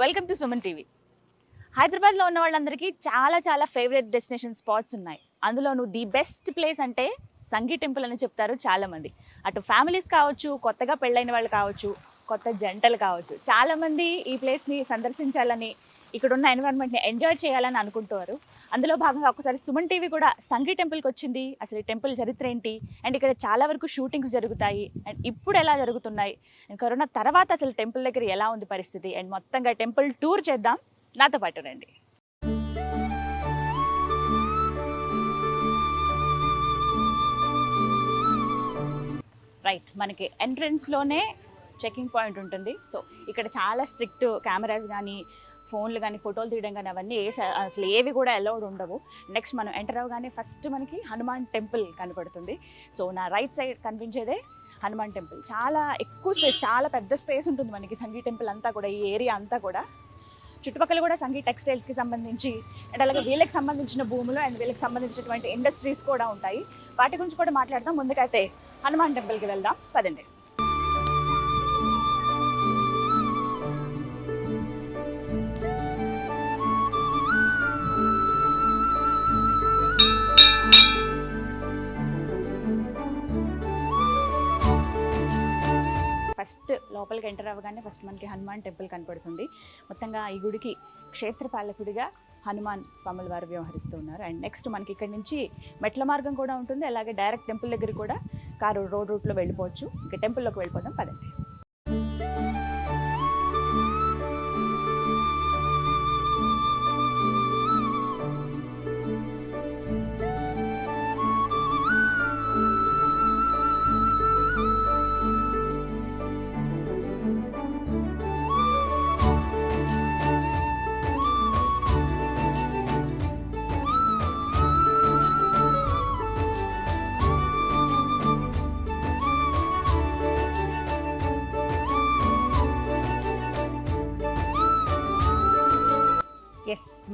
Welcome to Suman TV. హైదరాబాద్లో ఉన్న వాళ్ళందరికీ చాలా చాలా ఫేవరెట్ డెస్టినేషన్ స్పాట్స్ ఉన్నాయి. అందులోనూ ది బెస్ట్ ప్లేస్ అంటే సంగీ టెంపుల్ అని చెప్తారు చాలామంది. అటు ఫ్యామిలీస్ కావచ్చు కొత్తగా పెళ్ళైన వాళ్ళు కావచ్చు కొత్త జంటలు కావచ్చు. చాలామంది ఈ ప్లేస్ని సందర్శించాలని ఇక్కడ ఉన్న ఎన్విరాన్మెంట్ని ఎంజాయ్ చేయాలని అనుకుంటారు అందులో భాగంగా ఒకసారి సుమన్ టీవీ కూడా సంగీ టెంపుల్కి వచ్చింది. అసలు ఈ టెంపుల్ చరిత్ర ఏంటి? అండ్ ఇక్కడ చాలా వరకు షూటింగ్స్ జరుగుతాయి. అండ్ ఇప్పుడు ఎలా జరుగుతున్నాయి? అండ్ కరోనా తర్వాత అసలు టెంపుల్ దగ్గర ఎలా ఉంది పరిస్థితి? అండ్ మొత్తంగా టెంపుల్ టూర్ చేద్దాం. నాతో పాటు రండి. రైట్ మనకి ఎంట్రన్స్లోనే చెకింగ్ పాయింట్ ఉంటుంది. సో ఇక్కడ చాలా స్ట్రిక్ట్ కెమెరాస్ కానీ ఫోన్లు కానీ ఫోటోలు తీయడం కానీ అవన్నీ ఏ అసలు ఏవి కూడా అలౌడ్ ఉండవు. నెక్స్ట్ మనం ఎంటర్ అవగానే ఫస్ట్ మనకి హనుమాన్ టెంపుల్ కనపడుతుంది. సో నా రైట్ సైడ్ కనిపించేదే హనుమాన్ టెంపుల్. చాలా ఎక్కువ స్పేస్ చాలా పెద్ద స్పేస్ ఉంటుంది మనకి సంగీ టెంపుల్ అంతా కూడా ఈ ఏరియా అంతా కూడా. చుట్టుపక్కల కూడా సంగీ టెక్స్టైల్స్కి సంబంధించి అండ్ అలాగే వీళ్ళకి సంబంధించిన భూములు అండ్ వీళ్ళకి సంబంధించినటువంటి ఇండస్ట్రీస్ కూడా ఉంటాయి. వాటి గురించి కూడా మాట్లాడదాం. ముందుకైతే హనుమాన్ టెంపుల్కి వెళ్దాం. పదండి. లోపలికి ఎంటర్ అవ్వగానే ఫస్ట్ మనకి హనుమాన్ టెంపుల్ కనపడుతుంది. మొత్తంగా ఈ గుడికి క్షేత్రపాలకుడిగా హనుమాన్ స్వాముల వారు వ్యవహరిస్తూ ఉన్నారు అండ్ నెక్స్ట్ మనకి ఇక్కడ నుంచి మెట్ల మార్గం కూడా ఉంటుంది. అలాగే డైరెక్ట్ టెంపుల్ దగ్గర కూడా కారు రోడ్ రూట్లో వెళ్ళిపోవచ్చు. ఇక టెంపుల్లోకి వెళ్ళిపోదాం. పదండి.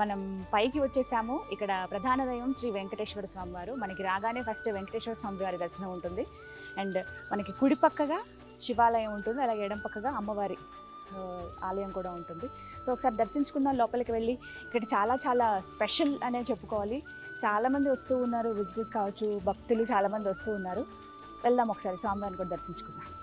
మనం పైకి వచ్చేసాము. ఇక్కడ ప్రధాన దైవం శ్రీ వెంకటేశ్వర స్వామి వారు మనకి రాగానే ఫస్ట్ వెంకటేశ్వర స్వామి వారి దర్శనం ఉంటుంది. అండ్ మనకి కుడి పక్కగా శివాలయం ఉంటుంది. అలాగే ఎడం పక్కగా అమ్మవారి ఆలయం కూడా ఉంటుంది. సో ఒకసారి దర్శించుకుందాం. లోపలికి వెళ్ళి ఇక్కడ చాలా చాలా స్పెషల్ అనే చెప్పుకోవాలి. చాలామంది వస్తూ ఉన్నారు. విజిటర్స్ కావచ్చు భక్తులు చాలామంది వస్తూ ఉన్నారు. వెళ్దాం ఒకసారి. స్వామివారిని కూడా దర్శించుకుందాం.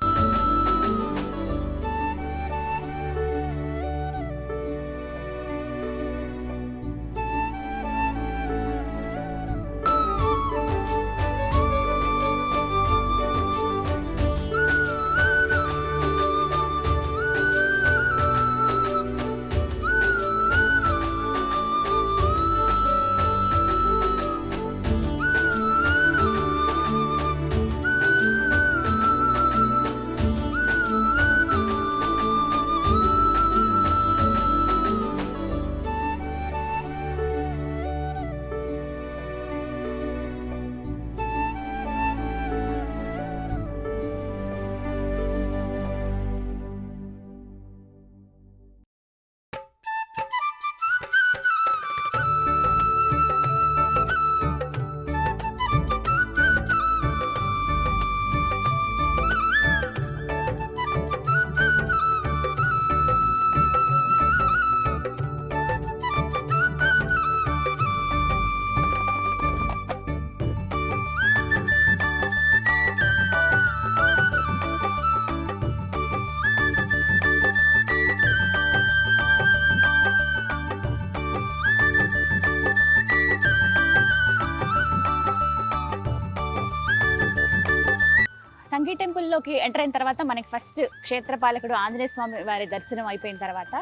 గుడిలోకి ఎంటర్ అయిన తర్వాత మనకి ఫస్ట్ క్షేత్రపాలకుడు ఆంజనేయ స్వామి వారి దర్శనం అయిపోయిన తర్వాత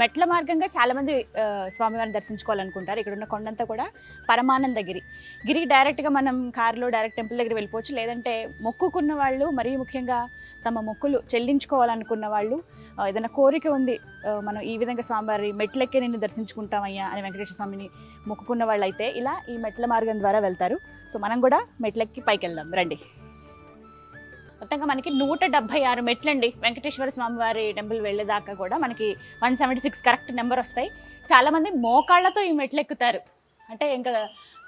మెట్ల మార్గంగా చాలామంది స్వామివారిని దర్శించుకోవాలనుకుంటారు. ఇక్కడ ఉన్న కొండంతా కూడా పరమానందగిరి. గిరి గిరికి డైరెక్ట్గా మనం కారులో డైరెక్ట్ టెంపుల్ దగ్గర వెళ్ళిపోవచ్చు. లేదంటే మొక్కుకున్న వాళ్ళు మరీ ముఖ్యంగా తమ మొక్కులు చెల్లించుకోవాలనుకున్న వాళ్ళు ఏదైనా కోరిక ఉంది మనం ఈ విధంగా స్వామివారి మెట్లెక్కి నిన్ను దర్శించుకుంటామయ్యా అని వెంకటేశ్వర స్వామిని మొక్కుకున్న వాళ్ళు అయితే ఇలా ఈ మెట్ల మార్గం ద్వారా వెళ్తారు. సో మనం కూడా మెట్లెక్కి పైకి వెళ్దాం రండి. మొత్తంగా మనకి నూట డెబ్బై ఆరు మెట్లండి వెంకటేశ్వర స్వామి వారి టెంపుల్ వెళ్ళేదాకా కూడా మనకి one seventy six correct number వస్తాయి. చాలామంది మోకాళ్ళతో ఈ మెట్లు ఎక్కుతారు అంటే ఇంకా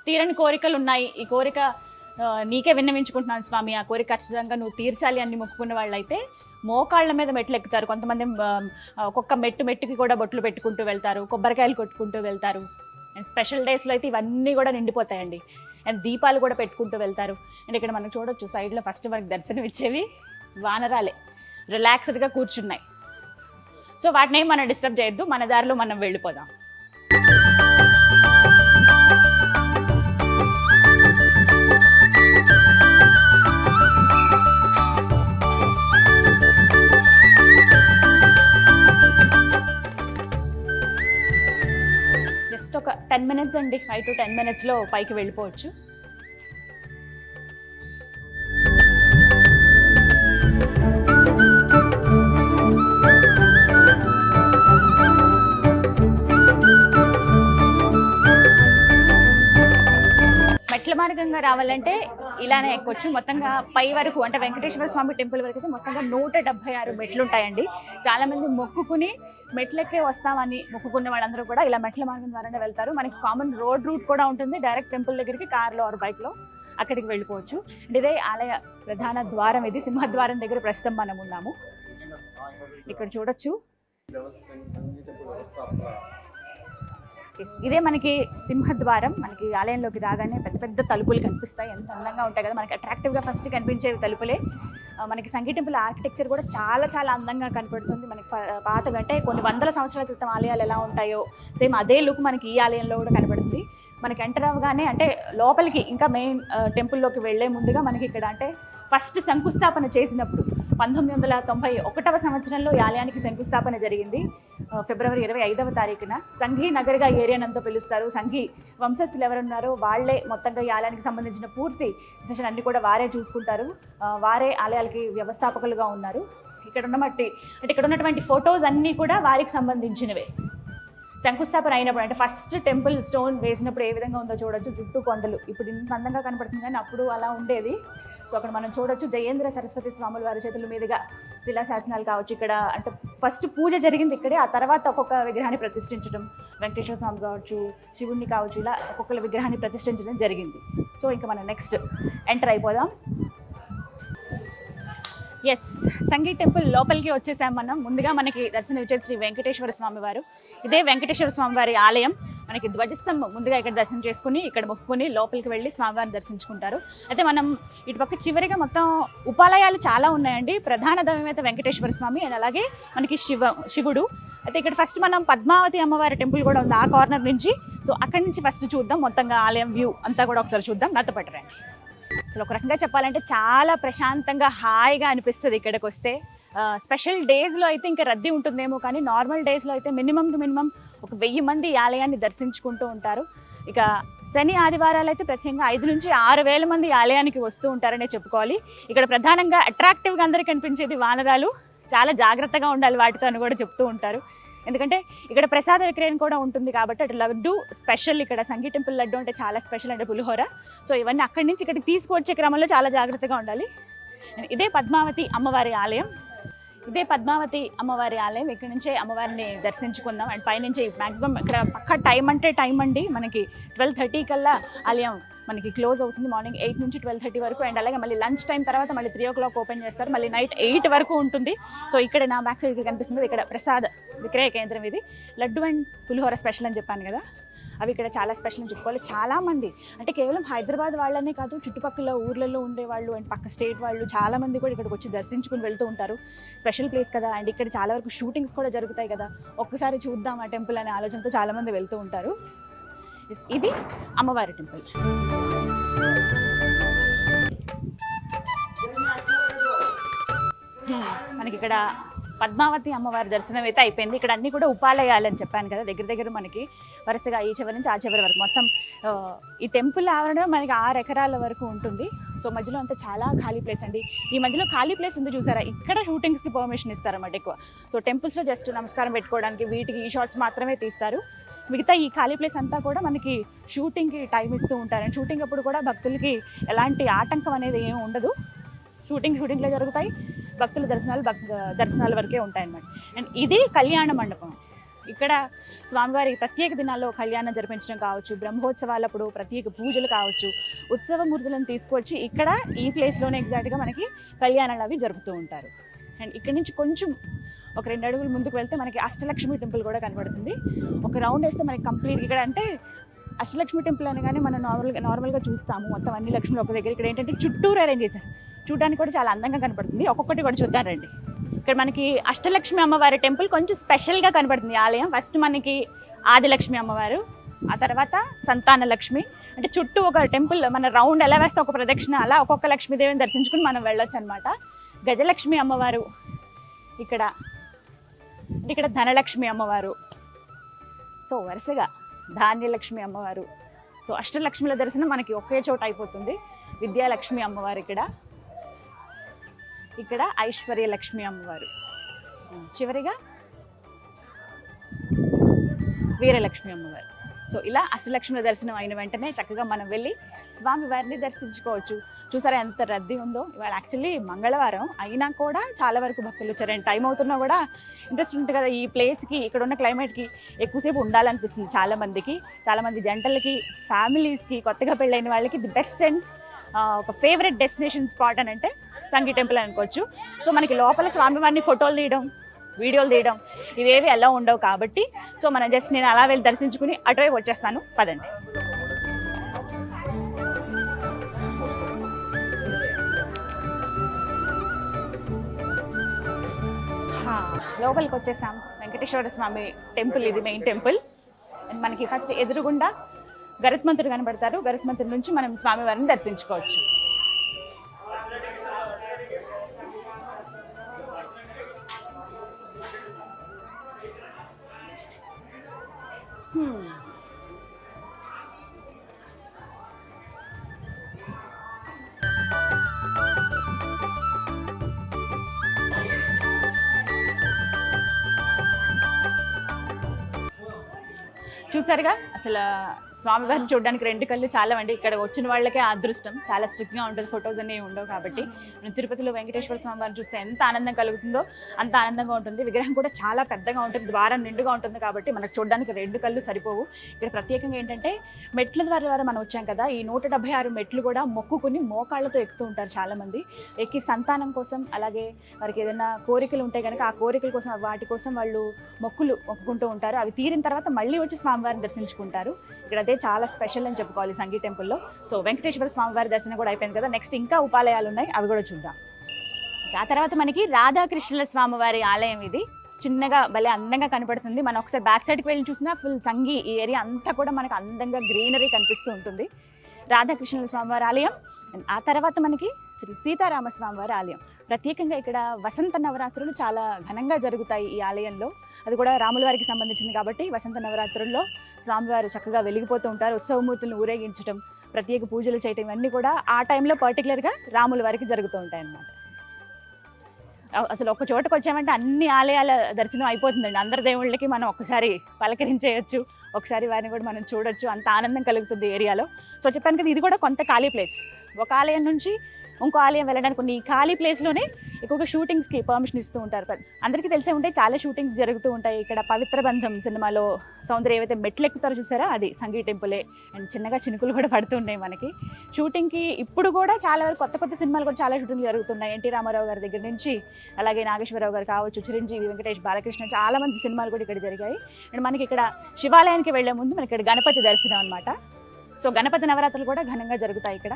తీరని కోరికలు ఉన్నాయి. ఈ కోరిక నీకే విన్నవించుకుంటున్నాను స్వామి. ఆ కోరిక ఖచ్చితంగా నువ్వు తీర్చాలి అని మొక్కుకున్న వాళ్ళైతే మోకాళ్ళ మీద మెట్లు ఎక్కుతారు కొంతమంది ఒక్కొక్క మెట్టు మెట్టుకి కూడా బొట్లు పెట్టుకుంటూ వెళ్తారు. కొబ్బరికాయలు కొట్టుకుంటూ వెళ్తారు. అండ్ స్పెషల్ డేస్లో అయితే ఇవన్నీ కూడా నిండిపోతాయండి. అండ్ దీపాలు కూడా పెట్టుకుంటూ వెళ్తారు. అండ్ ఇక్కడ మనం చూడొచ్చు సైడ్లో ఫస్ట్ మనకి దర్శనం ఇచ్చేవి వానరాలే. రిలాక్స్డ్గా కూర్చున్నాయి. సో వాటిని మనం డిస్టర్బ్ చేయొద్దు. మన దారిలో మనం వెళ్ళిపోదాం. ఒక టెన్ మినిట్స్ అండి. ఫైవ్ టు టెన్ మినిట్స్లో పైకి వెళ్ళిపోవచ్చు. మెట్ల మార్గంగా రావాలంటే ఇలానే ఎక్కొచ్చు మొత్తంగా పై వరకు అంటే వెంకటేశ్వర స్వామి టెంపుల్ వరకు అయితే మొత్తంగా నూట డెబ్బై ఆరు మెట్లు ఉంటాయండి. చాలా మంది మొక్కుకుని మెట్లెక్కే వస్తామని మొక్కుకున్న వాళ్ళందరూ కూడా ఇలా మెట్ల మార్గం ద్వారానే వెళ్తారు. మనకి కామన్ రోడ్ రూట్ కూడా ఉంటుంది. డైరెక్ట్ టెంపుల్ దగ్గరికి కార్లో ఆర్ బైక్లో అక్కడికి వెళ్ళిపోవచ్చు. ఇదే ఆలయ ప్రధాన ద్వారం ఇది. సింహద్వారం దగ్గర ప్రస్తుతం మనం ఉన్నాము. ఇక్కడ చూడొచ్చు. ఇదే మనకి సింహద్వారం. మనకి ఆలయంలోకి రాగానే పెద్ద పెద్ద తలుపులు కనిపిస్తాయి. ఎంత అందంగా ఉంటాయి కదా. మనకి అట్రాక్టివ్గా ఫస్ట్ కనిపించేవి తలుపులే. మనకి సంగీ టెంపుల్ ఆర్కిటెక్చర్ కూడా చాలా చాలా అందంగా కనపడుతుంది. మనకి పాత అంటే కొన్ని వందల సంవత్సరాల క్రితం ఆలయాలు ఎలా ఉంటాయో సేమ్ అదే లుక్ మనకి ఈ ఆలయంలో కూడా కనపడుతుంది. మనకి ఎంటర్ అవ్వగానే అంటే లోపలికి ఇంకా మెయిన్ టెంపుల్లోకి వెళ్ళే ముందుగా మనకి ఇక్కడ అంటే ఫస్ట్ శంకుస్థాపన చేసినప్పుడు పంతొమ్మిది వందల తొంభై ఒకటవ సంవత్సరంలో ఈ ఆలయానికి శంకుస్థాపన జరిగింది. ఫిబ్రవరి ఇరవై ఐదవ తారీఖున సంఘీ నగర్గా ఏరియానంతా పిలుస్తారు. సంఘీ వంశస్థులు ఎవరున్నారో వాళ్ళే మొత్తంగా ఈ ఆలయానికి సంబంధించిన పూర్తి సెషన్ అన్ని కూడా వారే చూసుకుంటారు. వారే ఆలయాలకి వ్యవస్థాపకులుగా ఉన్నారు. ఇక్కడ ఉన్నమట్టి అంటే ఇక్కడ ఉన్నటువంటి ఫొటోస్ అన్నీ కూడా వారికి సంబంధించినవే. శంకుస్థాపన అయినప్పుడు అంటే ఫస్ట్ టెంపుల్ స్టోన్ వేసినప్పుడు ఏ విధంగా ఉందో చూడొచ్చు. చుట్టూ కొండలు. ఇప్పుడు ఇంత అందంగా కనపడుతుంది కానీ అప్పుడు అలా ఉండేది. సో అక్కడ మనం చూడొచ్చు జయేంద్ర సరస్వతి స్వాముల వారి చేతుల మీదుగా శిలా శాసనాలు కావచ్చు. ఇక్కడ అంటే ఫస్ట్ పూజ జరిగింది ఇక్కడే ఆ తర్వాత ఒక్కొక్క విగ్రహాన్ని ప్రతిష్ఠించడం వెంకటేశ్వర స్వామి కావచ్చు శివుణ్ణి కావచ్చు ఇలా ఒక్కొక్కరి విగ్రహాన్ని ప్రతిష్ఠించడం జరిగింది. సో ఇంకా మనం నెక్స్ట్ ఎంటర్ అయిపోదాం. ఎస్ సంగీ టెంపుల్ లోపలికి వచ్చేసాం మనం. ముందుగా మనకి దర్శనం ఇచ్చేది శ్రీ వెంకటేశ్వర స్వామి వారు. ఇదే వెంకటేశ్వర స్వామి వారి ఆలయం. మనకి ధ్వజస్తంభం ముందుగా ఇక్కడ దర్శనం చేసుకుని ఇక్కడ మొక్కుకొని లోపలికి వెళ్ళి స్వామివారిని దర్శించుకుంటారు. అయితే మనం ఇటుపక్క చివరిగా మొత్తం ఉపాలయాలు చాలా ఉన్నాయండి. ప్రధాన దైవమేత వెంకటేశ్వర స్వామి అండ్ అలాగే మనకి శివ శివుడు. అయితే ఇక్కడ ఫస్ట్ మనం పద్మావతి అమ్మవారి టెంపుల్ కూడా ఉంది ఆ కార్నర్ నుంచి. సో అక్కడి నుంచి ఫస్ట్ చూద్దాం మొత్తంగా ఆలయం వ్యూ అంతా కూడా ఒకసారి చూద్దాం. నాతో పట్టరండి అసలు ఒక రకంగా చెప్పాలంటే చాలా ప్రశాంతంగా హాయిగా అనిపిస్తుంది ఇక్కడికి వస్తే స్పెషల్ డేస్లో అయితే ఇంకా రద్దీ ఉంటుందేమో కానీ నార్మల్ డేస్లో అయితే మినిమం టు మినిమం ఒక వెయ్యి మంది ఈ ఆలయాన్ని దర్శించుకుంటూ ఉంటారు. ఇక శని ఆదివారాలు అయితే ప్రత్యేకంగా ఐదు నుంచి ఆరు వేల మంది ఆలయానికి వస్తూ ఉంటారనే చెప్పుకోవాలి. ఇక్కడ ప్రధానంగా అట్రాక్టివ్గా అందరికీ కనిపించేది వానరాలు. చాలా జాగ్రత్తగా ఉండాలి వాటితో అని కూడా చెప్తూ ఉంటారు. ఎందుకంటే ఇక్కడ ప్రసాద విక్రయం కూడా ఉంటుంది కాబట్టి అటు లడ్డు స్పెషల్ ఇక్కడ సంగీ టెంపుల్ లడ్డు అంటే చాలా స్పెషల్ అంటే పులిహోర. సో ఇవన్నీ అక్కడి నుంచి ఇక్కడికి తీసుకువచ్చే క్రమంలో చాలా జాగ్రత్తగా ఉండాలి. ఇదే పద్మావతి అమ్మవారి ఆలయం. ఇదే పద్మావతి అమ్మవారి ఆలయం. ఇక్కడ నుంచే అమ్మవారిని దర్శించుకుందాం. అండ్ పైనుంచి మాక్సిమం ఇక్కడ పక్క టైం అంటే టైం అండి. మనకి ట్వెల్వ్ థర్టీ కల్లా ఆలయం మనకి క్లోజ్ అవుతుంది. మార్నింగ్ ఎయిట్ నుంచి ట్వెల్వ్ థర్టీ వరకు. అండ్ అలాగే మళ్ళీ లంచ్ టైం తర్వాత మళ్ళీ త్రీ ఓ క్లాక్ ఓపెన్ చేస్తారు. మళ్ళీ నైట్ ఎయిట్ వరకు ఉంటుంది. సో ఇక్కడ నా బ్యాక్ సైడ్ కనిపిస్తుంది. ఇక్కడ ప్రసాద్ విక్రయ కేంద్రం ఇది. లడ్డు అండ్ పులిహోర స్పెషల్ అని చెప్పాను కదా. అవి ఇక్కడ చాలా స్పెషల్ అని చెప్పుకోవాలి. చాలా మంది అంటే కేవలం హైదరాబాద్ వాళ్ళనే కాదు చుట్టుపక్కల ఊర్లలో ఉండేవాళ్ళు అండ్ పక్క స్టేట్ వాళ్ళు చాలా మంది కూడా ఇక్కడికి వచ్చి దర్శించుకుని వెళ్తూ ఉంటారు. స్పెషల్ ప్లేస్ కదా. అండ్ ఇక్కడ చాలా వరకు షూటింగ్స్ కూడా జరుగుతాయి కదా. ఒక్కసారి చూద్దాం ఆ టెంపుల్ అనే ఆలోచనతో చాలా మంది వెళ్తూ ఉంటారు. ఇది అమ్మవారి టెంపుల్ hmm. మనకి ఇక్కడ పద్మావతి అమ్మవారి దర్శనం అయితే అయిపోయింది. ఇక్కడ అన్ని కూడా ఉపాలయాలని చెప్పాను కదా దగ్గర దగ్గర మనకి వరుసగా ఈ చివరి నుంచి ఆ చివరి వరకు మొత్తం ఈ టెంపుల్ ఆవరణ మనకి ఆరు ఎకరాల వరకు ఉంటుంది. సో మధ్యలో అంతా చాలా ఖాళీ ప్లేస్ అండి. ఈ మధ్యలో ఖాళీ ప్లేస్ ఉంది చూసారా? ఇక్కడ షూటింగ్స్కి పర్మిషన్ ఇస్తారన్నమాట ఎక్కువ. సో టెంపుల్స్లో జస్ట్ నమస్కారం పెట్టుకోవడానికి వీటికి ఈ షార్ట్స్ మాత్రమే తీస్తారు. మిగతా ఈ ఖాళీ ప్లేస్ అంతా కూడా మనకి షూటింగ్కి టైం ఇస్తూ ఉంటారు. అండ్ షూటింగ్ అప్పుడు కూడా భక్తులకి ఎలాంటి ఆటంకం అనేది ఏమి ఉండదు. షూటింగ్ షూటింగ్లో జరుగుతాయి. భక్తుల దర్శనాలు దర్శనాల వరకే ఉంటాయి అనమాట అండ్ ఇది కళ్యాణ మండపం. ఇక్కడ స్వామివారి ప్రత్యేక దినాల్లో కళ్యాణం జరిపించడం కావచ్చు బ్రహ్మోత్సవాలప్పుడు ప్రత్యేక పూజలు కావచ్చు ఉత్సవ మూర్తులను తీసుకొచ్చి ఇక్కడ ఈ ప్లేస్లోనే ఎగ్జాక్ట్గా మనకి కళ్యాణాలు అవి జరుపుతూ ఉంటారు. అండ్ ఇక్కడ నుంచి కొంచెం ఒక రెండు అడుగులు ముందుకు వెళ్తే మనకి అష్టలక్ష్మి టెంపుల్ కూడా కనబడుతుంది. ఒక రౌండ్ వేస్తే మనకి కంప్లీట్ ఇక్కడ అంటే అష్టలక్ష్మి టెంపుల్ అనగానే మనం నార్మల్గా నార్మల్గా చూస్తాము. మొత్తం అన్ని లక్ష్మిలు ఒక దగ్గర. ఇక్కడ ఏంటంటే చుట్టూరు అరేంజ్ చేశారు. చూడడానికి కూడా చాలా అందంగా కనపడుతుంది. ఒక్కొక్కటి కూడా చూద్దారండి ఇక్కడ మనకి అష్టలక్ష్మి అమ్మవారి టెంపుల్ కొంచెం స్పెషల్గా కనబడుతుంది ఆలయం. ఫస్ట్ మనకి ఆదిలక్ష్మి అమ్మవారు ఆ తర్వాత సంతాన లక్ష్మి అంటే చుట్టూ ఒక టెంపుల్ మన రౌండ్ ఎలా వేస్తే ఒక ప్రదక్షిణ అలా ఒక్కొక్క లక్ష్మీదేవిని దర్శించుకుని మనం వెళ్ళొచ్చు అనమాట గజలక్ష్మి అమ్మవారు ఇక్కడ అంటే ఇక్కడ ధనలక్ష్మి అమ్మవారు. సో వరుసగా ధాన్యలక్ష్మి అమ్మవారు. సో అష్టలక్ష్మిల దర్శనం మనకి ఒకే చోట అయిపోతుంది. విద్యాలక్ష్మి అమ్మవారు ఇక్కడ. ఇక్కడ ఐశ్వర్య లక్ష్మి అమ్మవారు. చివరిగా వీరలక్ష్మి అమ్మవారు. సో ఇలా అష్టలక్ష్మి దర్శనం అయిన వెంటనే చక్కగా మనం వెళ్ళి స్వామివారిని దర్శించుకోవచ్చు. చూసారా ఎంత రద్దీ ఉందో? ఇవాళ యాక్చువల్లీ మంగళవారం అయినా కూడా చాలా వరకు భక్తులు వచ్చారు. అండ్ టైం అవుతున్నా కూడా ఇంట్రెస్ట్ ఉంటుంది కదా ఈ ప్లేస్కి ఇక్కడ ఉన్న క్లైమేట్కి ఎక్కువసేపు ఉండాలనిపిస్తుంది చాలామందికి. చాలామంది జంటలకి ఫ్యామిలీస్కి కొత్తగా పెళ్ళైన వాళ్ళకి ది బెస్ట్ అండ్ ఒక ఫేవరెట్ డెస్టినేషన్ స్పాట్ అని అంటే సంగీ టెంపుల్ అనుకోవచ్చు. సో మనకి లోపల స్వామివారిని ఫోటోలు తీయడం వీడియోలు తీయడం ఇవేవి ఎలా ఉండవు కాబట్టి సో మనం జస్ట్ నేను అలా వెళ్ళి దర్శించుకుని అటువైపు వచ్చేస్తాను. పదండి. లోపలికి వచ్చేసాం. వెంకటేశ్వర స్వామి టెంపుల్ ఇది మెయిన్ టెంపుల్. అండ్ మనకి ఫస్ట్ ఎదురుగుండా గరుత్మంతుడు కనబడతారు. గరుత్మంతుడి నుంచి మనం స్వామివారిని దర్శించుకోవచ్చు. చూసారుగా? అసలు స్వామివారిని చూడడానికి రెండు కళ్ళు చాలా అండి ఇక్కడ వచ్చిన వాళ్ళకే అదృష్టం. చాలా స్ట్రిక్ట్గా ఉంటుంది ఫొటోస్ అన్నీ ఉండవు కాబట్టి. మనం తిరుపతిలో వెంకటేశ్వర స్వామి వారిని చూస్తే ఎంత ఆనందం కలుగుతుందో అంత ఆనందంగా ఉంటుంది. విగ్రహం కూడా చాలా పెద్దగా ఉంటుంది. ద్వారం నిండుగా ఉంటుంది కాబట్టి మనకు చూడడానికి రెండు కళ్ళు సరిపోవు. ఇక్కడ ప్రత్యేకంగా ఏంటంటే మెట్ల ద్వారా ద్వారా మనం వచ్చాం కదా ఈ నూట డెబ్బై ఆరు మెట్లు కూడా మొక్కుకుని మోకాళ్ళతో ఎక్కుతూ ఉంటారు చాలామంది. ఎక్కి సంతానం కోసం అలాగే వారికి ఏదైనా కోరికలు ఉంటాయి కనుక ఆ కోరికల కోసం వాటి కోసం వాళ్ళు మొక్కులు మొక్కుకుంటూ ఉంటారు. అవి తీరిన తర్వాత మళ్ళీ వచ్చి స్వామివారిని దర్శించుకుంటారు. ఇక్కడ అదే చాలా స్పెషల్ అని చెప్పుకోవాలి సంగీ టెంపుల్లో. సో వెంకటేశ్వర స్వామివారి దర్శనం కూడా అయిపోయింది కదా. నెక్స్ట్ ఇంకా ఉపాలయాలు ఉన్నాయి అవి కూడా చూద్దాం. ఆ తర్వాత మనకి రాధాకృష్ణుల స్వామివారి ఆలయం ఇది. చిన్నగా భలే అందంగా కనపడుతుంది. మనం ఒకసారి బ్యాక్ సైడ్కి వెళ్ళి చూసినా ఫుల్ సంగీ ఈ ఏరియా అంతా కూడా మనకు అందంగా గ్రీనరీ కనిపిస్తూ ఉంటుంది. రాధాకృష్ణుల స్వామివారి ఆలయం. ఆ తర్వాత మనకి శ్రీ సీతారామస్వామి వారి ఆలయం. ప్రత్యేకంగా ఇక్కడ వసంత నవరాత్రులు చాలా ఘనంగా జరుగుతాయి ఈ ఆలయంలో. అది కూడా రాముల వారికి సంబంధించింది కాబట్టి వసంత నవరాత్రుల్లో స్వామివారు చక్కగా వెలిగిపోతూ ఉంటారు. ఉత్సవమూర్తులను ఊరేగించడం ప్రత్యేక పూజలు చేయటం ఇవన్నీ కూడా ఆ టైంలో పర్టికులర్గా రాముల వారికి జరుగుతూ ఉంటాయి అన్నమాట. అసలు ఒక చోటకు వచ్చామంటే అన్ని ఆలయాల దర్శనం అయిపోతుందండి. అందరి దేవుళ్ళకి మనం ఒకసారి పలకరించేయచ్చు. ఒకసారి వారిని కూడా మనం చూడొచ్చు. అంత ఆనందం కలుగుతుంది ఏరియాలో. సో చెప్పాను కదా ఇది కూడా కొంత ఖాళీ ప్లేస్. ఒక ఆలయం నుంచి ఇంకో ఆలయం వెళ్ళడానికి కొన్ని ఖాళీ ప్లేస్లోనే ఎక్కువగా షూటింగ్స్కి పర్మిషన్ ఇస్తూ ఉంటారు. అందరికీ తెలిసే ఉంటే చాలా షూటింగ్స్ జరుగుతూ ఉంటాయి. ఇక్కడ పవిత్ర బంధం సినిమాలో సౌందర్య ఏవైతే మెట్లు ఎక్కుతారో చూసారా? అది సంగీ టెంపులే. అండ్ చిన్నగా చినుకులు కూడా పడుతున్నాయి మనకి. షూటింగ్కి ఇప్పుడు కూడా చాలా వరకు కొత్త కొత్త సినిమాలు కూడా చాలా షూటింగ్ జరుగుతున్నాయి. ఎన్టీ రామారావు గారి దగ్గర నుంచి అలాగే నాగేశ్వరరావు గారు కావచ్చు చిరంజీవి వెంకటేష్ బాలకృష్ణ చాలా మంది సినిమాలు కూడా ఇక్కడ జరిగాయి. అండ్ మనకి ఇక్కడ శివాలయానికి వెళ్ళే ముందు మనకి ఇక్కడ గణపతి దర్శనం అనమాట సో గణపతి నవరాత్రులు కూడా ఘనంగా జరుగుతాయి ఇక్కడ.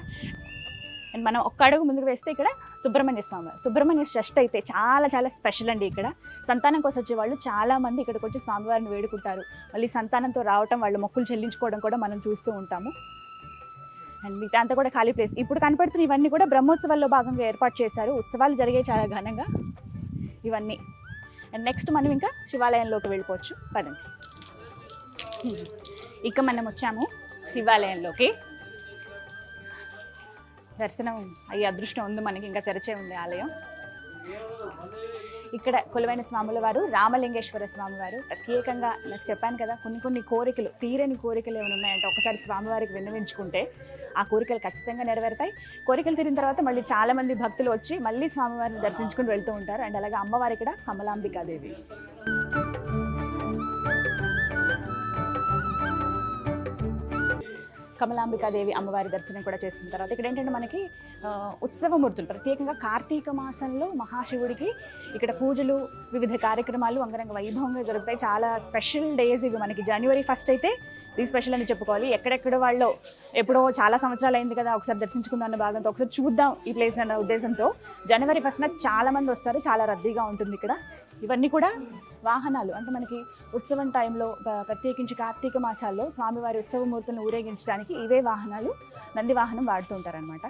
అండ్ మనం ఒక్క అడుగు ముందుకు వేస్తే ఇక్కడ సుబ్రహ్మణ్య స్వామి సుబ్రహ్మణ్య షష్ఠి అయితే చాలా చాలా స్పెషల్ అండి ఇక్కడ. సంతానం కోసం వచ్చే వాళ్ళు చాలామంది ఇక్కడికి వచ్చి స్వామివారిని వేడుకుంటారు. మళ్ళీ సంతానంతో రావటం వాళ్ళు మొక్కులు చెల్లించుకోవడం కూడా మనం చూస్తూ ఉంటాము. అండ్ మిగతా అంతా కూడా ఖాళీ ప్లేస్ ఇప్పుడు కనపడుతున్న ఇవన్నీ కూడా బ్రహ్మోత్సవాల్లో భాగంగా ఏర్పాటు చేశారు. ఉత్సవాలు జరిగే చాలా ఘనంగా. ఇవన్నీ. అండ్ నెక్స్ట్ మనం ఇంకా శివాలయంలోకి వెళ్ళిపోవచ్చు. పదండి. ఇక మనం వచ్చాము శివాలయంలోకి. దర్శనం అయ్యే అదృష్టం ఉంది మనకి ఇంకా తెరచే ఉంది ఆలయం. ఇక్కడ కొలువైన స్వాముల వారు రామలింగేశ్వర స్వామి వారు ప్రత్యేకంగా నాకు చెప్పాను కదా కొన్ని కొన్ని కోరికలు తీరని కోరికలు ఏమైనా ఉన్నాయంటే ఒకసారి స్వామివారికి విన్నవించుకుంటే ఆ కోరికలు ఖచ్చితంగా నెరవేరుతాయి. కోరికలు తీరిన తర్వాత మళ్ళీ చాలా మంది భక్తులు వచ్చి మళ్ళీ స్వామివారిని దర్శించుకుని వెళ్తూ ఉంటారు. అండ్ అలాగే అమ్మవారి ఇక్కడ కమలాంబికాదేవి. కమలాంబికాదేవి అమ్మవారి దర్శనం కూడా చేసుకున్న తర్వాత ఇక్కడ ఏంటంటే మనకి ఉత్సవమూర్తులు ప్రత్యేకంగా కార్తీక మాసంలో మహాశివుడికి ఇక్కడ పూజలు వివిధ కార్యక్రమాలు అంగరంగ వైభవంగా జరుగుతాయి. చాలా స్పెషల్ డేస్ ఇవి మనకి. జనవరి ఫస్ట్ అయితే ఇది స్పెషల్ అని చెప్పుకోవాలి. ఎక్కడెక్కడ వాళ్ళు ఎప్పుడో చాలా సంవత్సరాలు అయింది కదా ఒకసారి దర్శించుకుందాం అన్న భాగంతో ఒకసారి చూద్దాం ఈ ప్లేస్ అన్న ఉద్దేశంతో. జనవరి ఫస్ట్న చాలా మంది వస్తారు చాలా రద్దీగా ఉంటుంది ఇక్కడ. ఇవన్నీ కూడా వాహనాలు. అంటే మనకి ఉత్సవం టైంలో ప్రత్యేకించి కార్తీక మాసాల్లో స్వామివారి ఉత్సవమూర్తులను ఊరేగించడానికి ఇవే వాహనాలు నంది వాహనం వాడుతూ ఉంటారనమాట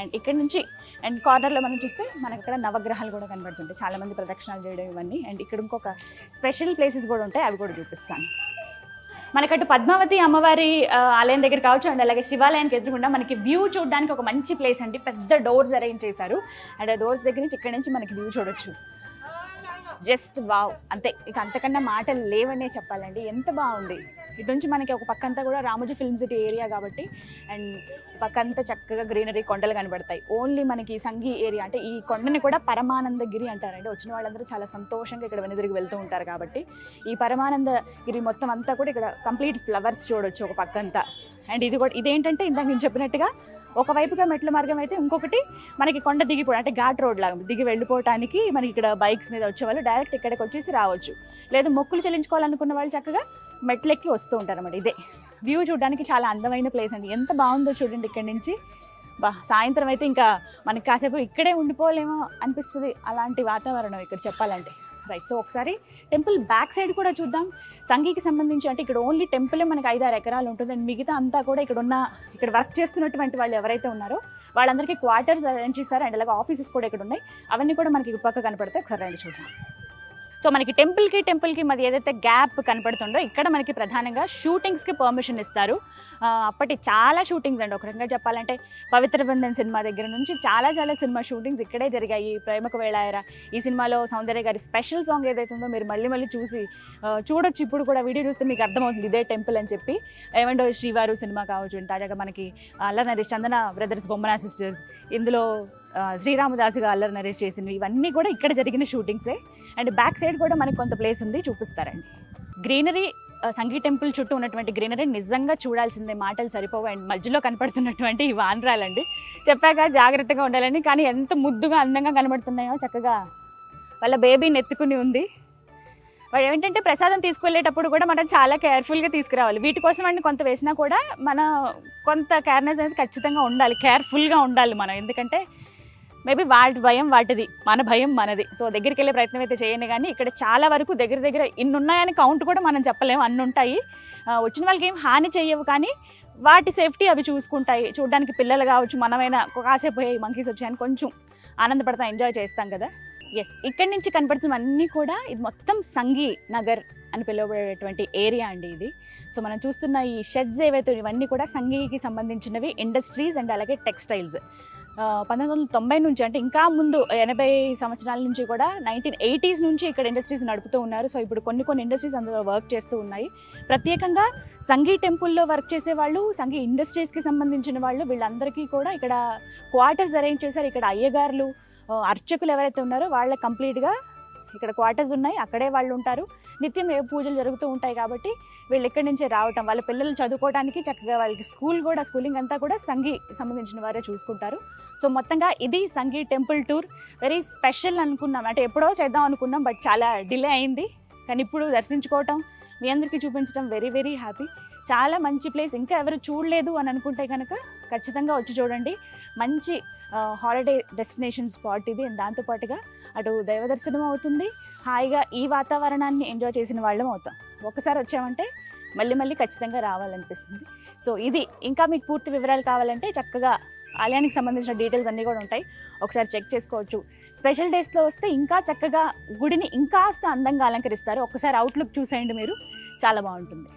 అండ్ ఇక్కడ నుంచి అండ్ కార్నర్లో మనం చూస్తే మనకి అక్కడ నవగ్రహాలు కూడా కనబడుతుంటాయి. చాలామంది ప్రదక్షిణాలు చేయడం ఇవన్నీ. అండ్ ఇక్కడ ఇంకొక స్పెషల్ ప్లేసెస్ కూడా ఉంటాయి. అవి కూడా చూపిస్తాను. మనకటు పద్మావతి అమ్మవారి ఆలయం దగ్గర కావచ్చు. అండ్ అలాగే శివాలయానికి ఎదురుకుండా మనకి వ్యూ చూడడానికి ఒక మంచి ప్లేస్ అండి. పెద్ద డోర్స్ అరేంజ్ చేశారు. అండ్ ఆ డోర్స్ దగ్గర నుంచి ఇక్కడ నుంచి మనకి వ్యూ చూడొచ్చు. Just wow. అంతే ఇక అంతకన్నా మాటలు లేవనే చెప్పాలండి. ఎంత బాగుంది. ఇటు నుంచి మనకి ఒక పక్కంతా కూడా రామోజీ ఫిల్మ్ సిటీ ఏరియా కాబట్టి అండ్ పక్కంతా చక్కగా గ్రీనరీ కొండలు కనబడతాయి. ఓన్లీ మనకి సంఘీ ఏరియా అంటే ఈ కొండని కూడా పరమానందగిరి అంటారండి. వచ్చిన వాళ్ళందరూ చాలా సంతోషంగా ఇక్కడ వెనుదిరిగి వెళ్తూ ఉంటారు కాబట్టి ఈ పరమానందగిరి మొత్తం అంతా కూడా ఇక్కడ కంప్లీట్ ఫ్లవర్స్ చూడొచ్చు ఒక పక్కంతా. అండ్ ఇది కూడా ఇదేంటంటే ఇందాక నేను చెప్పినట్టుగా ఒకవైపుగా మెట్ల మార్గం అయితే ఇంకొకటి మనకి కొండ దిగిపోవడం అంటే ఘాట్ రోడ్ లాగా దిగి వెళ్ళిపోవటానికి మనకి ఇక్కడ బైక్స్ మీద వచ్చే వాళ్ళు డైరెక్ట్ ఇక్కడికి వచ్చేసి రావచ్చు. లేదు మొక్కులు చెల్లించుకోవాలనుకున్న వాళ్ళు చక్కగా మెట్లెక్కి వస్తూ ఉంటారు అన్నమాట ఇదే. వ్యూ చూడడానికి చాలా అందమైన ప్లేస్ అండి. ఎంత బాగుందో చూడండి ఇక్కడ నుంచి. బా సాయంత్రం అయితే ఇంకా మనకి కాసేపు ఇక్కడే ఉండిపోలేమో అనిపిస్తుంది అలాంటి వాతావరణం ఇక్కడ చెప్పాలంటే. రైట్ సో ఒకసారి టెంపుల్ బ్యాక్ సైడ్ కూడా చూద్దాం. సంఘీకి సంబంధించి అంటే ఇక్కడ ఓన్లీ టెంపులే మనకి ఐదారు ఎకరాలు ఉంటుంది. అండ్ మిగతా అంతా కూడా ఇక్కడ ఉన్న ఇక్కడ వర్క్ చేస్తున్నటువంటి వాళ్ళు ఎవరైతే ఉన్నారో వాళ్ళందరికీ క్వార్టర్స్ అరేంజ్ చేశారు. అండ్ అలాగే ఆఫీసెస్ కూడా ఇక్కడ ఉన్నాయి. అవన్నీ కూడా మనకి పక్క కనపడతాయి ఒకసారి రండి చూద్దాం. సో మనకి టెంపుల్కి టెంపుల్కి మరి ఏదైతే గ్యాప్ కనపడుతుందో ఇక్కడ మనకి ప్రధానంగా షూటింగ్స్కి పర్మిషన్ ఇస్తారు. అప్పటి చాలా షూటింగ్స్ అండి. ఒక రకంగా చెప్పాలంటే పవిత్ర బంధన్ సినిమా దగ్గర నుంచి చాలా చాలా సినిమా షూటింగ్స్ ఇక్కడే జరిగాయి. ప్రేమకు వేళాయరా ఈ సినిమాలో సౌందర్య గారి స్పెషల్ సాంగ్ ఏదైతే ఉందో మీరు మళ్ళీ మళ్ళీ చూసి చూడొచ్చు. ఇప్పుడు కూడా వీడియో చూస్తే మీకు అర్థమవుతుంది ఇదే టెంపుల్ అని చెప్పి. ఏమండో శ్రీవారు సినిమా కావచ్చు తాజాగా మనకి అల్లరి నరేష్ చందన బ్రదర్స్ బొమ్మనా సిస్టర్స్ ఇందులో శ్రీరామదాసుగా అల్లరి నరేష్ చేసినవి ఇవన్నీ కూడా ఇక్కడ జరిగిన షూటింగ్సే అండ్ బ్యాక్ సైడ్ కూడా మనకి కొంత ప్లేస్ ఉంది చూపిస్తారండి. గ్రీనరీ సంగీ టెంపుల్ చుట్టూ ఉన్నటువంటి గ్రీనరీ నిజంగా చూడాల్సిందే మాటలు సరిపోవు. అండ్ మధ్యలో కనపడుతున్నటువంటి ఈ వానరాలండి చెప్పాక జాగ్రత్తగా ఉండాలని కానీ ఎంత ముద్దుగా అందంగా కనబడుతున్నాయో చక్కగా వాళ్ళ బేబీని ఎత్తుకుని ఉంది. వాళ్ళు ఏంటంటే ప్రసాదం తీసుకువెళ్ళేటప్పుడు కూడా మనం చాలా కేర్ఫుల్గా తీసుకురావాలి. వీటి కోసం అండి కొంత వేసినా కూడా మన కొంత కేర్నెస్ అనేది ఖచ్చితంగా ఉండాలి. కేర్ఫుల్గా ఉండాలి మనం. ఎందుకంటే మేబీ వాటి భయం వాటిది మన భయం మనది. సో దగ్గరికి వెళ్ళే ప్రయత్నం అయితే చేయండి కానీ ఇక్కడ చాలా వరకు దగ్గర దగ్గర ఇన్ని ఉన్నాయని కౌంట్ కూడా మనం చెప్పలేము. అన్ని ఉంటాయి వచ్చిన వాళ్ళకి ఏం హాని చేయవు కానీ వాటి సేఫ్టీ అవి చూసుకుంటాయి. చూడడానికి పిల్లలు కావచ్చు మనమైనా కాసేపు పోయి మంకీస్ వచ్చాయని కొంచెం ఆనందపడతాం ఎంజాయ్ చేస్తాం కదా. ఎస్ ఇక్కడి నుంచి కనపడుతున్న అన్నీ కూడా ఇది మొత్తం సంగీ నగర్ అని పిలువబడేటువంటి ఏరియా అండి ఇది. సో మనం చూస్తున్న ఈ షెడ్స్ ఏవైతే ఇవన్నీ కూడా సంగీకి సంబంధించినవి ఇండస్ట్రీస్ అండ్ అలాగే టెక్స్టైల్స్. పంతొమ్మిది వందల తొంభై నుంచి అంటే ఇంకా ముందు ఎనభై సంవత్సరాల నుంచి కూడా నైన్టీన్ ఎయిటీస్ నుంచి ఇక్కడ ఇండస్ట్రీస్ నడుపుతూ ఉన్నారు. సో ఇప్పుడు కొన్ని కొన్ని ఇండస్ట్రీస్ అందులో వర్క్ చేస్తూ ఉన్నాయి. ప్రత్యేకంగా సంగీ టెంపుల్లో వర్క్ చేసే వాళ్ళు సంగీ ఇండస్ట్రీస్కి సంబంధించిన వాళ్ళు వీళ్ళందరికీ కూడా ఇక్కడ క్వార్టర్స్ అరేంజ్ చేశారు. ఇక్కడ అయ్యగారులు అర్చకులు ఎవరైతే ఉన్నారో వాళ్ళ కంప్లీట్గా ఇక్కడ క్వార్టర్స్ ఉన్నాయి అక్కడే వాళ్ళు ఉంటారు. నిత్యం ఏ పూజలు జరుగుతూ ఉంటాయి కాబట్టి వీళ్ళు ఎక్కడి నుంచే రావటం వాళ్ళ పిల్లలు చదువుకోవడానికి చక్కగా వాళ్ళకి స్కూల్ కూడా స్కూలింగ్ అంతా కూడా సంఘీ సంబంధించిన వారే చూసుకుంటారు. సో మొత్తంగా ఇది Sanghi temple tour very special అనుకున్నాం. అంటే ఎప్పుడో చేద్దాం అనుకున్నాం బట్ చాలా డిలే అయింది. కానీ ఇప్పుడు దర్శించుకోవటం మీ అందరికీ చూపించడం వెరీ వెరీ హ్యాపీ చాలా మంచి ప్లేస్ ఇంకా ఎవరు చూడలేదు అని అనుకుంటే కనుక ఖచ్చితంగా వచ్చి చూడండి. మంచి హాలిడే డెస్టినేషన్ స్పాట్ ఇది. దాంతోపాటుగా అటు దైవ దర్శనం అవుతుంది. హాయిగా ఈ వాతావరణాన్ని ఎంజాయ్ చేసిన వాళ్ళం అవుతాం. ఒకసారి వచ్చామంటే మళ్ళీ మళ్ళీ ఖచ్చితంగా రావాలనిపిస్తుంది. సో ఇది ఇంకా మీకు పూర్తి వివరాలు కావాలంటే చక్కగా ఆలయానికి సంబంధించిన డీటెయిల్స్ అన్నీ కూడా ఉంటాయి. ఒకసారి చెక్ చేసుకోవచ్చు. స్పెషల్ డేస్లో వస్తే ఇంకా చక్కగా గుడిని ఇంకాస్త అందంగా అలంకరిస్తారు. ఒకసారి అవుట్లుక్ చూసేయండి మీరు. చాలా బాగుంటుంది.